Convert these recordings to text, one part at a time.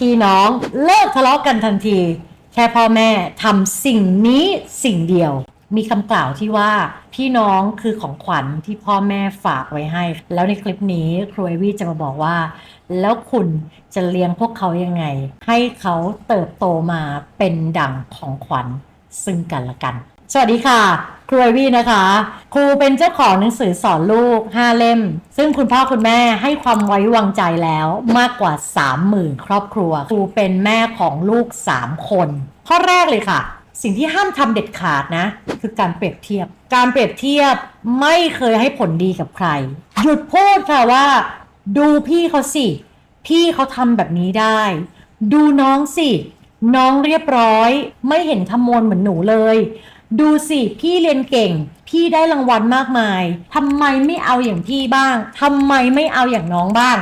พี่น้องเลิกทะเลาะกันทันที แค่พ่อแม่ทำสิ่งนี้สิ่งเดียว มีคำกล่าวที่ว่าพี่น้องคือของขวัญที่พ่อแม่ฝากไว้ให้ แล้วในคลิปนี้ครูเอวี่จะมาบอกว่า แล้วคุณจะเลี้ยงพวกเขายังไง ให้เขาเติบโตมาเป็นดั่งของขวัญซึ่งกันและกัน สวัสดีค่ะ ครูเอวี่นะคะ ครูเป็นเจ้าของหนังสือสอนลูก 5 เล่ม ซึ่งคุณพ่อคุณแม่ให้ความไว้วางใจแล้วมากกว่า 30,000 ครอบครัว ครูเป็นแม่ของลูก 3 คน ข้อแรกเลยค่ะ สิ่งที่ห้ามทำเด็ดขาดนะ คือการเปรียบเทียบ การเปรียบเทียบไม่เคยให้ผลดีกับใคร หยุดพูดค่ะว่า ดูพี่เขาสิ พี่เขาทำแบบนี้ได้ ดูน้องสิ น้องเรียบร้อย ไม่เห็นขโมยเหมือนหนูเลย ดูสิ พี่เรียนเก่ง พี่ได้รางวัลมากมายทำไมไม่เอาอย่างพี่บ้างทำไมไม่เอาอย่างน้องบ้าง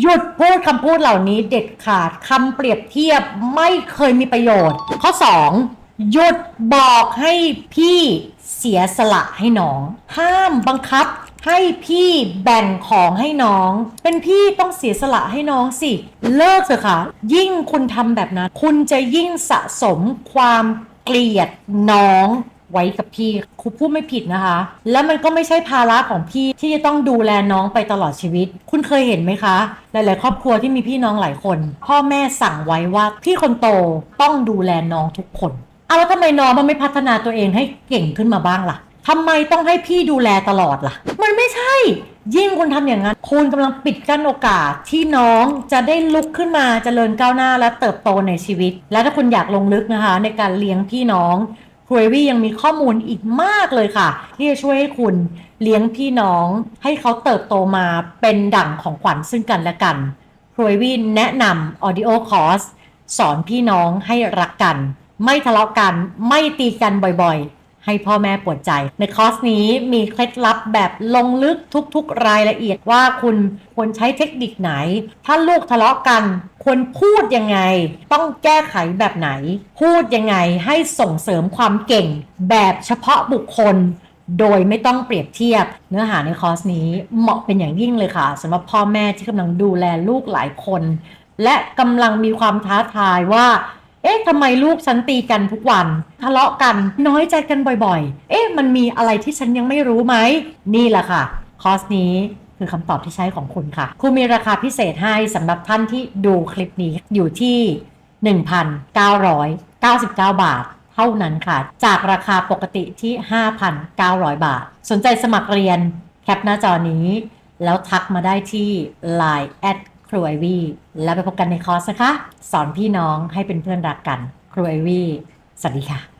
หยุดพูดคำพูดเหล่านี้เด็ดขาดคำเปรียบเทียบไม่เคยมีประโยชน์ ข้อ 2 หยุดบอกให้พี่เสียสละให้น้อง ห้ามบังคับให้พี่แบ่งของให้น้อง เป็นพี่ต้องเสียสละให้น้องสิ เลิกเถอะค่ะ ยิ่งคุณทำแบบนั้น คุณจะยิ่งสะสมความ เกลียดน้องไว้กับพี่ครูพูดไม่ผิดนะคะ แล้วมันก็ไม่ใช่ภาระของพี่ที่จะต้องดูแลน้องไปตลอดชีวิต คุณเคยเห็นไหมคะ หลาย ๆ ครอบครัวที่มีพี่น้องหลายคน พ่อแม่สั่งไว้ว่าพี่คนโตต้องดูแลน้องทุกคนเอาแล้วทำไมน้องมันไม่พัฒนาตัวเองให้เก่งขึ้นมาบ้างล่ะทำไมต้องให้พี่ดูแลตลอดล่ะ มันไม่ใช่ ยิ่งคุณทำอย่างนั้น คุณกำลังปิดกั้นโอกาสที่น้องจะได้ลุกขึ้นมาเจริญก้าวหน้าและเติบโตในชีวิต และถ้าคุณอยากลงลึกนะคะ ในการเลี้ยงพี่น้องครูเอวี่ยังมีข้อมูลอีกมากเลยค่ะ ที่จะช่วยให้คุณเลี้ยงพี่น้อง ให้เขาเติบโตมาเป็นดั่งของขวัญซึ่งกันและกันครูเอวี่แนะนำ audio course สอนพี่น้องให้รักกัน ไม่ทะเลาะกันไม่ตีกันบ่อยๆ ให้พ่อแม่ปวดใจ ในคอร์สนี้มีเคล็ดลับแบบลงลึกทุกๆ รายละเอียดว่าคุณควรใช้เทคนิคไหน ถ้าลูกทะเลาะกันควรพูดยังไง ต้องแก้ไขแบบไหน พูดยังไงให้ส่งเสริมความเก่ง แบบเฉพาะบุคคลโดยไม่ต้องเปรียบเทียบเนื้อหาในคอร์สนี้เหมาะเป็นอย่างยิ่งเลยค่ะสำหรับพ่อแม่ที่กำลังดูแลลูกหลายคน และกำลังมีความท้าทายว่า เอ๊ะทำไมลูกฉันตีกันทุกวัน ทะเลาะกันน้อยใจกันบ่อยๆ เอ๊ะมันมีอะไรที่ฉันยังไม่รู้ไหม นี่แหละค่ะ คอร์สนี้คือคำตอบที่ใช่ของคุณค่ะครูมีราคาพิเศษให้สำหรับท่านที่ดูคลิปนี้อยู่ที่ 1,999 บาท เท่านั้นค่ะ จากราคาปกติที่ 5,900 บาท สนใจสมัครเรียนแคปหน้าจอนี้ แล้วทักมาได้ที่ Line แอด ครูไอวี่แล้วไปพบกันในคอร์สนะคะ สอนพี่น้องให้เป็นเพื่อนรักกัน ครูไอวี่สวัสดีค่ะ